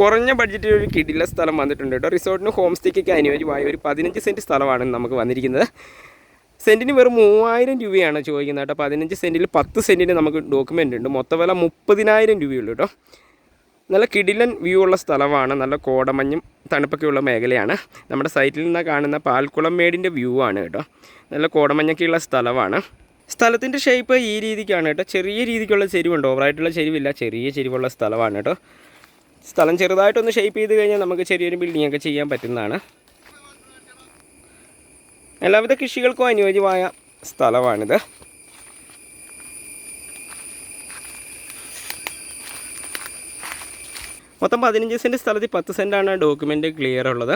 കുറഞ്ഞ ബഡ്ജറ്റിൽ ഒരു കിടില സ്ഥലം വന്നിട്ടുണ്ട് കേട്ടോ. റിസോർട്ടിന് ഹോം സ്റ്റേക്കൊക്കെ അനുയോജ്യമായ ഒരു പതിനഞ്ച് സെന്റ് സ്ഥലമാണ് നമുക്ക് വന്നിരിക്കുന്നത്. സെന്റിന് വെറും മൂവായിരം രൂപയാണ് ചോദിക്കുന്നത് കേട്ടോ. പതിനഞ്ച് സെന്റിൽ പത്ത് സെന്റിന് നമുക്ക് ഡോക്യുമെന്റ് ഉണ്ട്. മൊത്തം വില മുപ്പതിനായിരം രൂപയുള്ളൂ കേട്ടോ. നല്ല കിടിലൻ വ്യൂ ഉള്ള സ്ഥലമാണ്. നല്ല കോടമഞ്ഞും തണുപ്പൊക്കെയുള്ള മേഖലയാണ്. നമ്മുടെ സൈറ്റിൽ നിന്ന് കാണുന്ന പാൽക്കുളം മേടിന്റെ വ്യൂ ആണ് കേട്ടോ. നല്ല കോടമഞ്ഞൊക്കെയുള്ള സ്ഥലമാണ്. സ്ഥലത്തിന്റെ ഷേപ്പ് ഈ രീതിക്കാണ് കേട്ടോ. ചെറിയ രീതിക്കുള്ള ചെരിവുണ്ട്. ഓവറായിട്ടുള്ള ചെരിവില്ല. ചെറിയ ചെരിവുള്ള സ്ഥലമാണ് കേട്ടോ. സ്ഥലം ചെറുതായിട്ടൊന്ന് ഷേപ്പ് ചെയ്ത് കഴിഞ്ഞാൽ നമുക്ക് ചെറിയൊരു ബിൽഡിംഗ് ഒക്കെ ചെയ്യാൻ പറ്റുന്നതാണ്. എല്ലാവിധ കൃഷികൾക്കും അനുയോജ്യമായ സ്ഥലമാണിത്. മൊത്തം പതിനഞ്ച് സെന്റ് സ്ഥലത്തിൽ പത്ത് സെന്റാണ് ഡോക്യുമെന്റ് ക്ലിയർ ഉള്ളത്.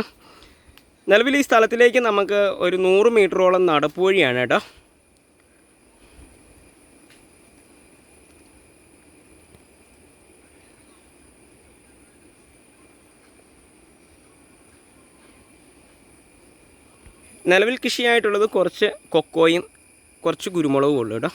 നിലവിൽ ഈ സ്ഥലത്തിലേക്ക് നമുക്ക് ഒരു നൂറ് മീറ്ററോളം നടപ്പ് വഴിയാണ് കേട്ടോ. നിലവിൽ കൃഷിയായിട്ടുള്ളത് കുറച്ച് കൊക്കോയും കുറച്ച് കുരുമുളകും ഉള്ളു കേട്ടോ.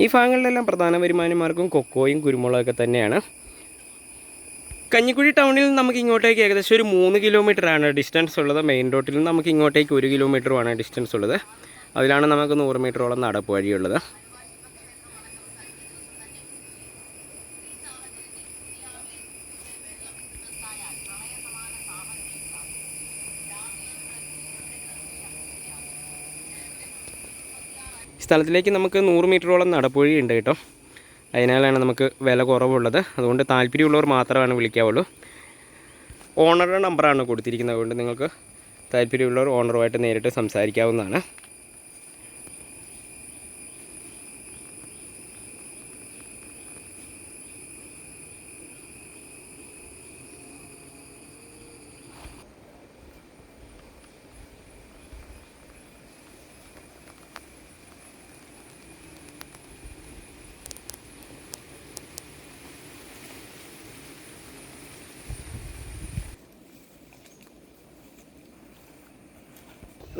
ഈ ഭാഗങ്ങളിലെല്ലാം പ്രധാന വരുമാനമാർഗം കൊക്കോയും കുരുമുളകൊക്കെ തന്നെയാണ്. കഞ്ഞിക്കുഴി ടൗണിൽ നിന്ന് നമുക്ക് ഇങ്ങോട്ടേക്ക് ഏകദേശം ഒരു മൂന്ന് കിലോമീറ്റർ ആണ് ഡിസ്റ്റൻസ് ഉള്ളത്. മെയിൻ റോട്ടിൽ നിന്ന് നമുക്ക് ഇങ്ങോട്ടേക്ക് ഒരു കിലോമീറ്ററുമാണ് ഡിസ്റ്റൻസ് ഉള്ളത്. അതിലാണ് നമുക്ക് നൂറ് മീറ്ററോളം നടപ്പ് വഴിയുള്ളത്. സ്ഥലത്തിലേക്ക് നമുക്ക് നൂറ് മീറ്ററോളം നടപ്പുഴി ഉണ്ട് കേട്ടോ. അതിനാലാണ് നമുക്ക് വില കുറവുള്ളത്. അതുകൊണ്ട് താല്പര്യമുള്ളവർ മാത്രമാണ് വിളിക്കാവുള്ളൂ. ഓണറുടെ നമ്പറാണ് കൊടുത്തിരിക്കുന്നത്. അതുകൊണ്ട് നിങ്ങൾക്ക് താല്പര്യമുള്ളവർ ഓണറുമായിട്ട് നേരിട്ട് സംസാരിക്കാവുന്നതാണ്.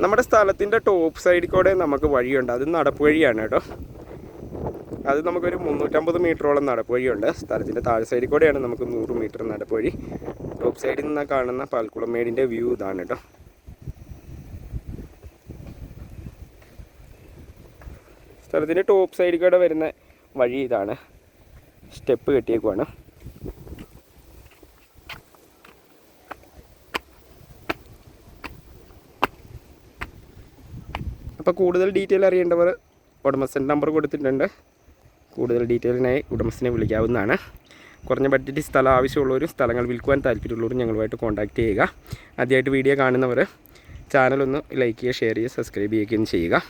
നമ്മുടെ സ്ഥലത്തിന്റെ ടോപ്പ് സൈഡിൽ കൂടെ നമുക്ക് വഴിയുണ്ട്. അത് നടപ്പ് വഴിയാണ് കേട്ടോ. അത് നമുക്കൊരു മുന്നൂറ്റമ്പത് മീറ്ററോളം നടപ്പ് വഴിയുണ്ട്. സ്ഥലത്തിന്റെ താഴെ സൈഡിൽ കൂടെയാണ് നമുക്ക് നൂറ് മീറ്റർ നടപ്പ് വഴി. ടോപ്പ് സൈഡിൽ നിന്ന് കാണുന്ന പാൽക്കുളം മേടിന്റെ വ്യൂ ഇതാണ് കേട്ടോ. സ്ഥലത്തിന്റെ ടോപ്പ് സൈഡിൽ കൂടെ വരുന്ന വഴി ഇതാണ്. സ്റ്റെപ്പ് കെട്ടിയേക്കുവാണ്. അപ്പോൾ കൂടുതൽ ഡീറ്റെയിൽ അറിയേണ്ടവർ ഉടമസ്ഥന്റെ നമ്പർ കൊടുത്തിട്ടുണ്ട്. കൂടുതൽ ഡീറ്റെയിലിനായി ഉടമസ്ഥനെ വിളിക്കാവുന്നതാണ്. കുറഞ്ഞ ബഡ്ജറ്റിൽ സ്ഥലം ആവശ്യമുള്ളവരും സ്ഥലങ്ങൾ വിൽക്കുവാൻ താല്പര്യമുള്ളവരും ഞങ്ങളുമായിട്ട് കോൺടാക്റ്റ് ചെയ്യുക. ആദ്യമായിട്ട് വീഡിയോ കാണുന്നവർ ചാനലൊന്ന് ലൈക്ക് ചെയ്യുക ഷെയർ ചെയ്യുക സബ്സ്ക്രൈബ് ചെയ്യുകയും ചെയ്യുക.